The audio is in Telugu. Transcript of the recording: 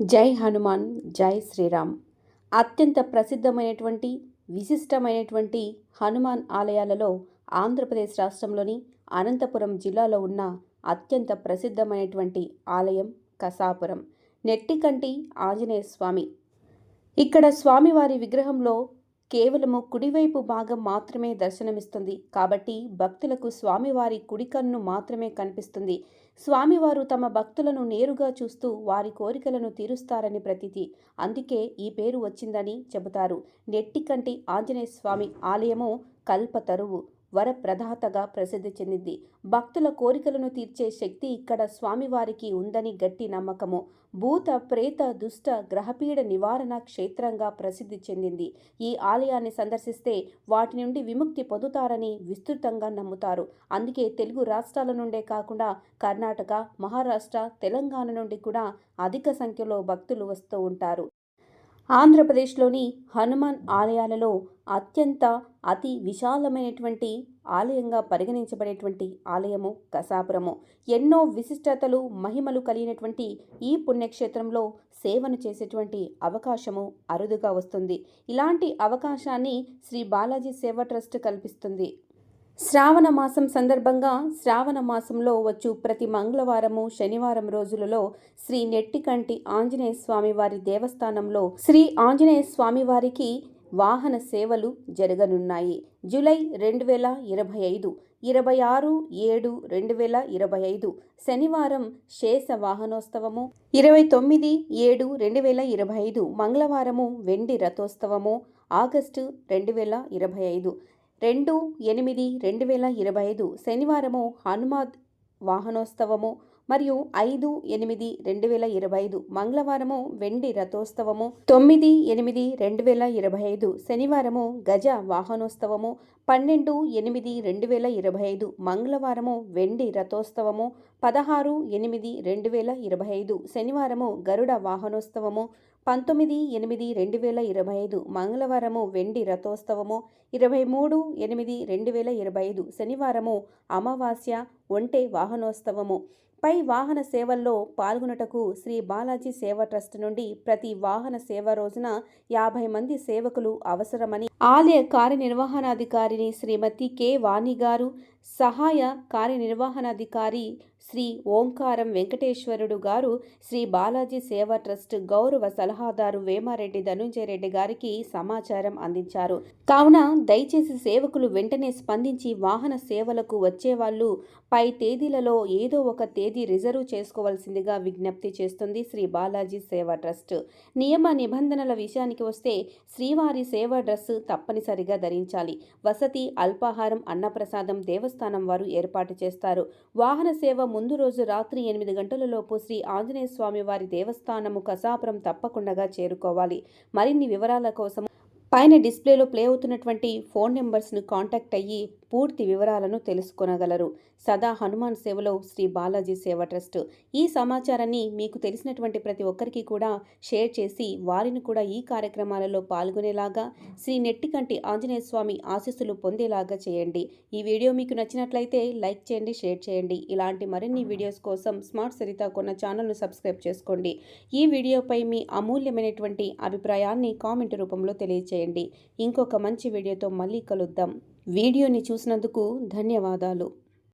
జై హనుమాన్ జై శ్రీరామ్. అత్యంత ప్రసిద్ధమైనటువంటి విశిష్టమైనటువంటి హనుమాన్ ఆలయాలలో ఆంధ్రప్రదేశ్ రాష్ట్రంలోని అనంతపురం జిల్లాలో ఉన్న అత్యంత ప్రసిద్ధమైనటువంటి ఆలయం కసాపురం. నెట్టికంటి ఆంజనేయ స్వామి. ఇక్కడ స్వామివారి విగ్రహంలో కేవలము కుడివైపు భాగం మాత్రమే దర్శనమిస్తుంది. కాబట్టి భక్తులకు స్వామివారి కుడి కన్ను మాత్రమే కనిపిస్తుంది. స్వామివారు తమ భక్తులను నేరుగా చూస్తూ వారి కోరికలను తీరుస్తారని ప్రతీతి. అందుకే ఈ పేరు వచ్చిందని చెబుతారు. నెట్టికంటి ఆంజనేయ స్వామి ఆలయము కల్పతరువు వరప్రదాతగా ప్రసిద్ధి చెందింది. భక్తుల కోరికలను తీర్చే శక్తి ఇక్కడ స్వామివారికి ఉందని గట్టి నమ్మకము. భూత ప్రేత దుష్ట గ్రహపీడ నివారణ క్షేత్రంగా ప్రసిద్ధి చెందింది. ఈ ఆలయాన్ని సందర్శిస్తే వాటి నుండి విముక్తి పొందుతారని విస్తృతంగా నమ్ముతారు. అందుకే తెలుగు రాష్ట్రాల నుండే కాకుండా కర్ణాటక మహారాష్ట్ర తెలంగాణ నుండి కూడా అధిక సంఖ్యలో భక్తులు వస్తూ ఉంటారు. ఆంధ్రప్రదేశ్లోని హనుమాన్ ఆలయాలలో అత్యంత అతి విశాలమైనటువంటి ఆలయంగా పరిగణించబడేటువంటి ఆలయము కసాపురము. ఎన్నో విశిష్టతలు మహిమలు కలిగినటువంటి ఈ పుణ్యక్షేత్రంలో సేవను చేసేటువంటి అవకాశము అరుదుగా వస్తుంది. ఇలాంటి అవకాశాన్ని శ్రీ బాలాజీ సేవ ట్రస్ట్ కల్పిస్తుంది. శ్రావణ మాసం సందర్భంగా శ్రావణ మాసంలో వచ్చు ప్రతి మంగళవారము శనివారం రోజులలో శ్రీ నెట్టికంటి ఆంజనేయ స్వామి వారి దేవస్థానంలో శ్రీ ఆంజనేయ స్వామి వారికి వాహన సేవలు జరగనున్నాయి. జూలై రెండు వేల ఇరవై ఐదు ఇరవై ఆరు ఏడు రెండు వేల ఇరవై ఐదు శనివారం శేష వాహనోత్సవము ఇరవై తొమ్మిది ఏడు రెండు వేల ఇరవై ఐదు మంగళవారము వెండి రథోత్సవము ఆగస్టు రెండు వేల ఇరవై ఐదు రెండు ఎనిమిది రెండు వేల ఇరవై ఐదు శనివారము హనుమాద్ వాహనోత్సవము మరియు ఐదు ఎనిమిది రెండు వేల ఇరవై ఐదు మంగళవారము వెండి రథోత్సవము తొమ్మిది ఎనిమిది రెండు వేల ఇరవై ఐదు శనివారము గజ వాహనోత్సవము పన్నెండు ఎనిమిది రెండు వేల ఇరవై ఐదు మంగళవారము వెండి రథోత్సవము పదహారు ఎనిమిది రెండు వేల ఇరవై ఐదు శనివారము గరుడ వాహనోత్సవము పంతొమ్మిది ఎనిమిది రెండు వేల ఇరవై ఐదు మంగళవారము వెండి రథోత్సవము ఇరవై మూడు ఎనిమిది రెండు వేల ఇరవై ఐదు శనివారము అమావాస్య ఒంటే వాహనోత్సవము. పై వాహన సేవల్లో పాల్గొనటకు శ్రీ బాలాజీ సేవ ట్రస్ట్ నుండి ప్రతి వాహన సేవ రోజున యాభై మంది సేవకులు అవసరమని ఆలయ కార్యనిర్వహణాధికారిని శ్రీమతి కె. వాణి గారు సహాయ కార్యనిర్వహణాధికారి శ్రీ ఓంకారం వెంకటేశ్వరుడు గారు శ్రీ బాలాజీ సేవా ట్రస్ట్ గౌరవ సలహాదారు వేమారెడ్డి ధనుంజయ రెడ్డి గారికి సమాచారం అందించారు. కావున దయచేసి సేవకులు వెంటనే స్పందించి వాహన సేవలకు వచ్చేవాళ్ళు పై తేదీలలో ఏదో ఒక తేదీ రిజర్వ్ చేసుకోవాల్సిందిగా విజ్ఞప్తి చేస్తుంది శ్రీ బాలాజీ సేవా ట్రస్ట్. నియమ నిబంధనల విషయానికి వస్తే శ్రీవారి సేవా డ్రెస్ తప్పనిసరిగా ధరించాలి. వసతి అల్పాహారం అన్నప్రసాదం దేవస్థానం వారు ఏర్పాటు చేస్తారు. వాహన సేవ ముందు రోజు రాత్రి ఎనిమిది గంటలలోపు శ్రీ ఆంజనేయ స్వామి వారి దేవస్థానము కసాపురం తప్పకుండా చేరుకోవాలి. మరిన్ని వివరాల కోసం పైన డిస్ప్లేలో ప్లే అవుతున్నటువంటి ఫోన్ నెంబర్స్ను కాంటాక్ట్ అయ్యి పూర్తి వివరాలను తెలుసుకొనగలరు. సదా హనుమాన్ సేవలో శ్రీ బాలాజీ సేవ ట్రస్ట్. ఈ సమాచారాన్ని మీకు తెలిసినటువంటి ప్రతి ఒక్కరికి కూడా షేర్ చేసి వారిని కూడా ఈ కార్యక్రమాలలో పాల్గొనేలాగా శ్రీ నెట్టికంటి ఆంజనేయ స్వామి ఆశీస్సులు పొందేలాగా చేయండి. ఈ వీడియో మీకు నచ్చినట్లయితే లైక్ చేయండి షేర్ చేయండి. ఇలాంటి మరిన్ని వీడియోస్ కోసం స్మార్ట్ సరిత కొన్న ఛానల్ను సబ్స్క్రైబ్ చేసుకోండి. ఈ వీడియోపై మీ అమూల్యమైనటువంటి అభిప్రాయాన్ని కామెంట్ రూపంలో తెలియచేయండి. ఇంకొక మంచి వీడియోతో మళ్ళీ కలుద్దాం. వీడియోని చూసినందుకు ధన్యవాదాలు.